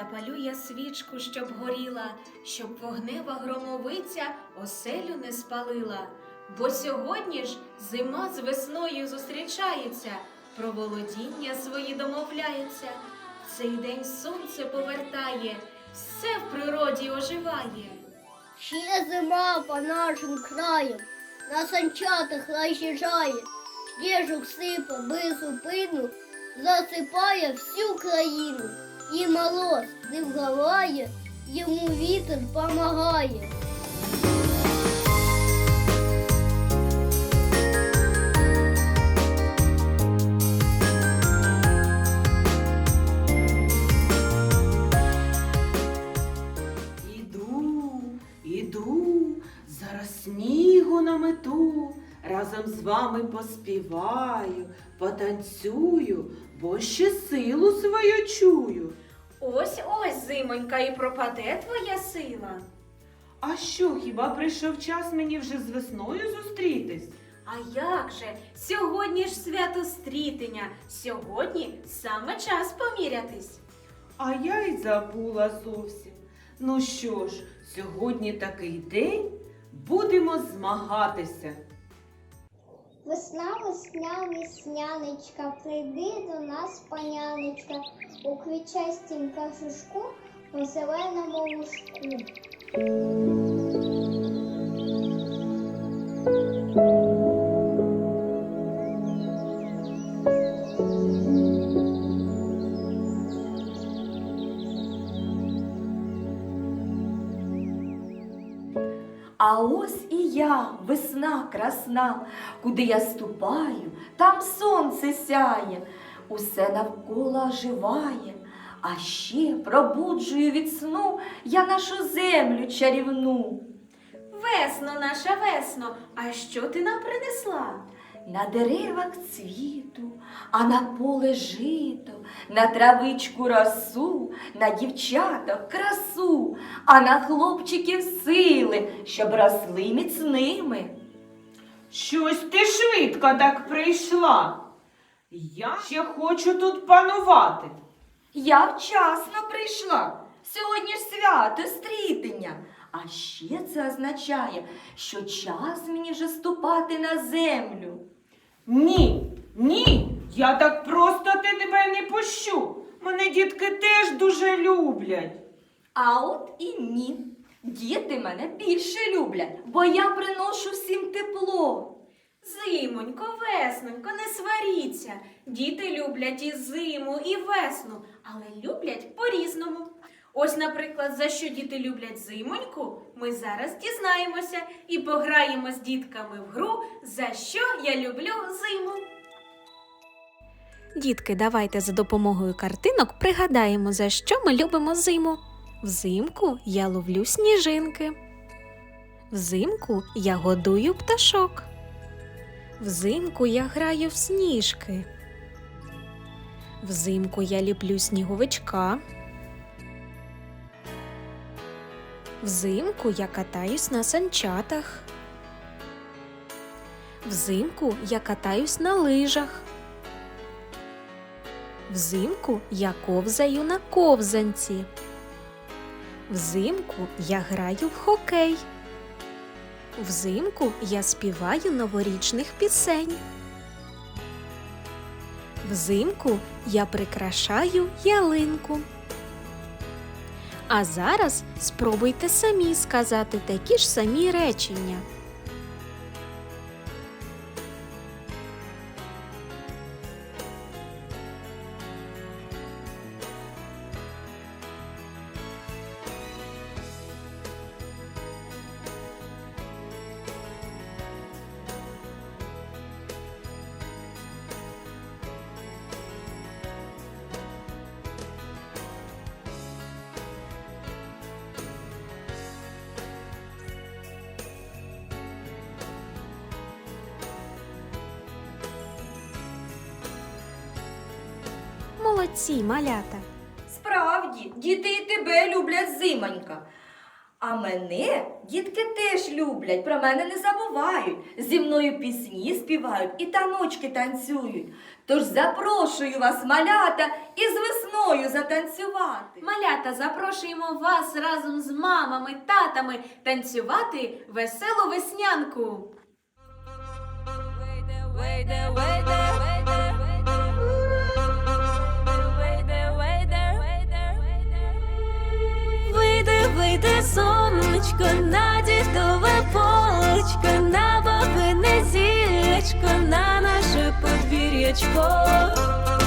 Запалю я свічку, щоб горіла, щоб вогнева громовиця оселю не спалила. Бо сьогодні ж зима з весною зустрічається, про володіння свої домовляється. Цей день сонце повертає, все в природі оживає. Ще зима по нашим краям, на санчатах роз'їжджає, сніжок сипе без зупину, засипає всю країну. І мороз не вгаває, йому вітер помагає. Разом з вами поспіваю, потанцюю, бо ще силу свою чую. Ось ось, зимонька, і пропаде твоя сила. А що, хіба прийшов час мені вже з весною зустрітись? А як же? Сьогодні ж свято стрітення, сьогодні саме час помірятись. А я й забула зовсім. Ну що ж, сьогодні такий день, будемо змагатися. Весна, весня, весняночка, прийди до нас, паняночка, у квітчастім кашушку по зеленому лужку. А ось і я, весна красна, куди я ступаю, там сонце сяє, усе навколо оживає, а ще пробуджую від сну я нашу землю чарівну. Весно, наша весно, а що ти нам принесла? На деревах цвіту, а на поле жито, на травичку росу, на дівчаток красу, а на хлопчиків сили, щоб росли міцними. Щось ти швидко так прийшла. Я ще хочу тут панувати. Я вчасно прийшла. Сьогодні ж свято стрітення. А ще це означає, що час мені вже ступати на землю. Ні, ні, я так просто тебе не пущу. Мене дітки теж дуже люблять. А от і ні. Діти мене більше люблять, бо я приношу всім тепло. Зимонько, веснонько, не сваріться. Діти люблять і зиму, і весну, але люблять по-різному. Ось, наприклад, за що діти люблять зимоньку, ми зараз дізнаємося і пограємо з дітками в гру За що я люблю зиму. Дітки, давайте за допомогою картинок пригадаємо, за що ми любимо зиму. Взимку я ловлю сніжинки. Взимку я годую пташок. Взимку я граю в сніжки. Взимку я ліплю сніговичка. Взимку я катаюсь на санчатах. Взимку я катаюсь на лижах. Взимку я ковзаю на ковзанці. Взимку я граю в хокей. Взимку я співаю новорічних пісень. Взимку я прикрашаю ялинку. А зараз спробуйте самі сказати такі ж самі речення. Молодці, малята! Справді, діти і тебе люблять зимонька. А мене дітки теж люблять, про мене не забувають. Зі мною пісні співають і таночки танцюють. Тож запрошую вас, малята, із весною затанцювати. Малята, запрошуємо вас разом з мамами, татами танцювати веселу веснянку. Вийде, вийде сонечко на дідове полечко, на бабине зілечко, на наше подвір'ячко.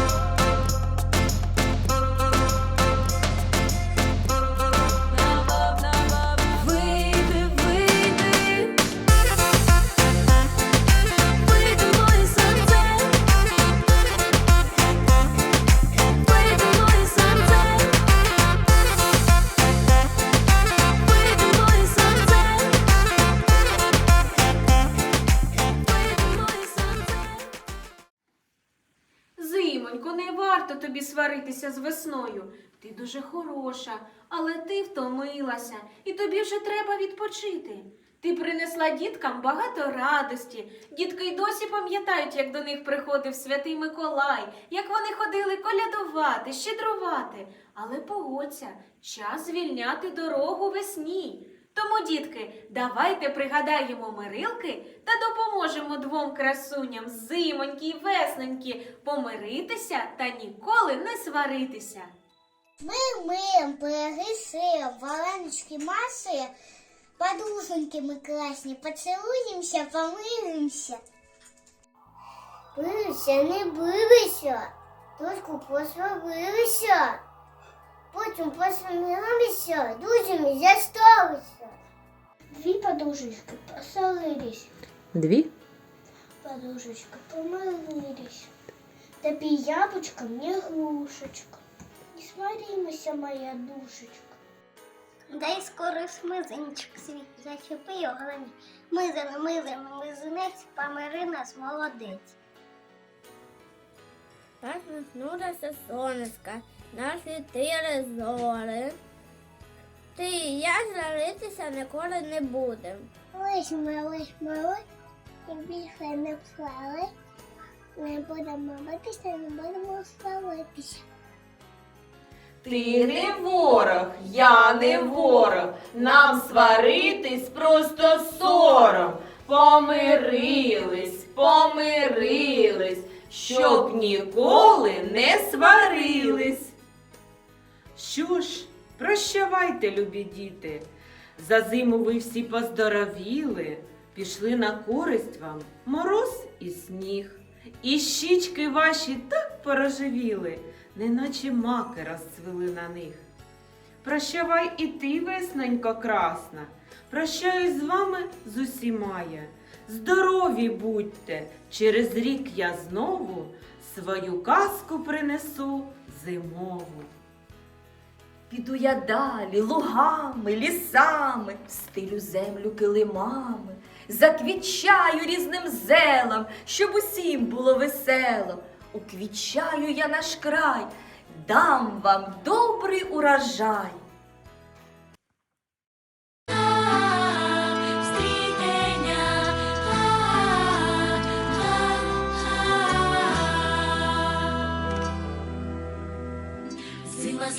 Зимонько, не варто тобі сваритися з весною. Ти дуже хороша, але ти втомилася, і тобі вже треба відпочити. Ти принесла діткам багато радості. Дітки й досі пам'ятають, як до них приходив святий Миколай, як вони ходили колядувати, щедрувати. Але погодься, час звільняти дорогу весні. Тому, дітки, давайте пригадаємо мирилки та допоможемо двом красуням зимоньки й весненьки помиритися та ніколи не сваритися. Ми миємо, сиром, варенички маси, подруженьки ми класні, поцілуємося, помиримося. Билися, не билися, трошку посварилися, потім посміялися, друзями зосталися. Дві подружечки посварились, Дві? подружечки помирились. Тобі яблучко, мне грушечка. Не сваримося, моя душечка. Дай скоро смизинчик свій, зачепи його голові. Мизин, мизин, мизинець, помири нас, молодець. Так наснулося сонечко, наші тири зори. Ти і я зраритися ніколи не будем. Лиш ми, лиш ми, лиш, і більше не плали. Не будемо битися, не будемо свалитися. Ти не ворог, я не ворог. Нам сваритись просто сором. Помирились, помирились, щоб ніколи не сварились. Що ж, прощавайте, любі діти. За зиму ви всі поздоровіли, пішли на користь вам мороз і сніг. І щічки ваші так порожевіли, неначе маки розцвіли на них. Прощавай і ти, весненько красна, прощаюсь з вами з усіма я. Здорові будьте, через рік я знову свою казку принесу зимову. Піду я далі лугами, лісами, стилю землю килимами, заквітчаю різним зелам, щоб усім було весело. Уквічаю я наш край, дам вам добрий урожай.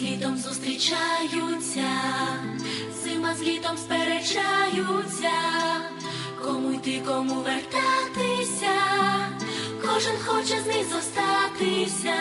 Літом зустрічаються, зима з літом сперечаються, кому йти, кому вертатися, кожен хоче з них зостатися.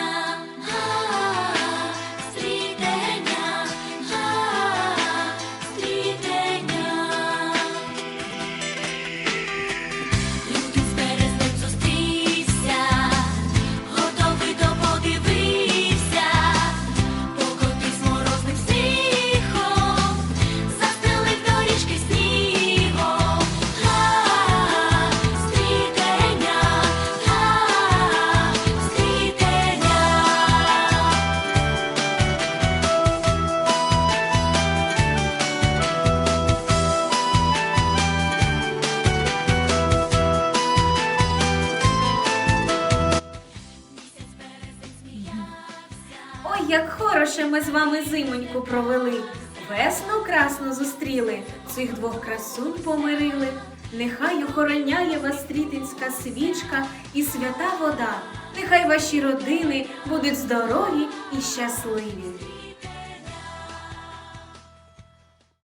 Ми з вами зимоньку провели. Весну красну зустріли, цих двох красунь помирили. Нехай охороняє вас стрітинська свічка і свята вода. Нехай ваші родини будуть здорові і щасливі.